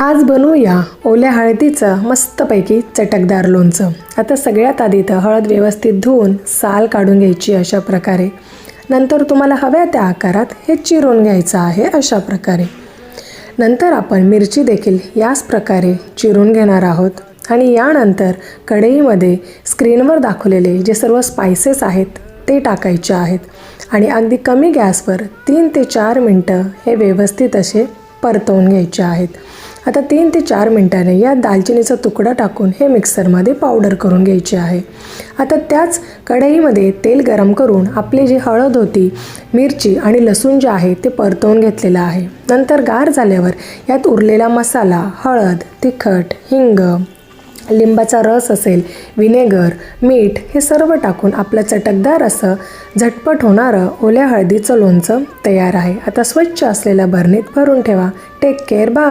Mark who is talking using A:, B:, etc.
A: आज बनवूया ओल्या हळदीचं मस्तपैकी चटकदार लोणचं. आता सगळ्यात आधी तर हळद व्यवस्थित धुवून साल काढून घ्यायची अशा प्रकारे. नंतर तुम्हाला हव्या त्या आकारात हे चिरून घ्यायचं आहे अशा प्रकारे. नंतर आपण मिरची देखील याच प्रकारे चिरून घेणार आहोत. आणि यानंतर कढईमध्ये स्क्रीनवर दाखवलेले जे सर्व स्पायसेस आहेत ते टाकायचे आहेत. आणि अगदी कमी गॅसवर तीन ते चार मिनटं हे व्यवस्थित असे परतवून घ्यायचे आहेत. आता तीन ते चार मिनटाने या दालचिनीचा तुकडा टाकून हे मिक्सरमध्ये पावडर करून घ्यायचे आहे. आता त्याच कढईमध्ये तेल गरम करून आपली जी हळद होती मिरची आणि लसूण जे आहे ते परतवून घेतलेलं आहे. नंतर गार झाल्यावर यात उरलेला मसाला हळद तिखट हिंग लिंबाचा रस असेल व्हिनेगर मीठ हे सर्व टाकून आपलं चटकदार असं झटपट होणारं ओल्या हळदीचं लोणचं तयार आहे. आता स्वच्छ असलेल्या भरणीत भरून ठेवा. टेक केअर बा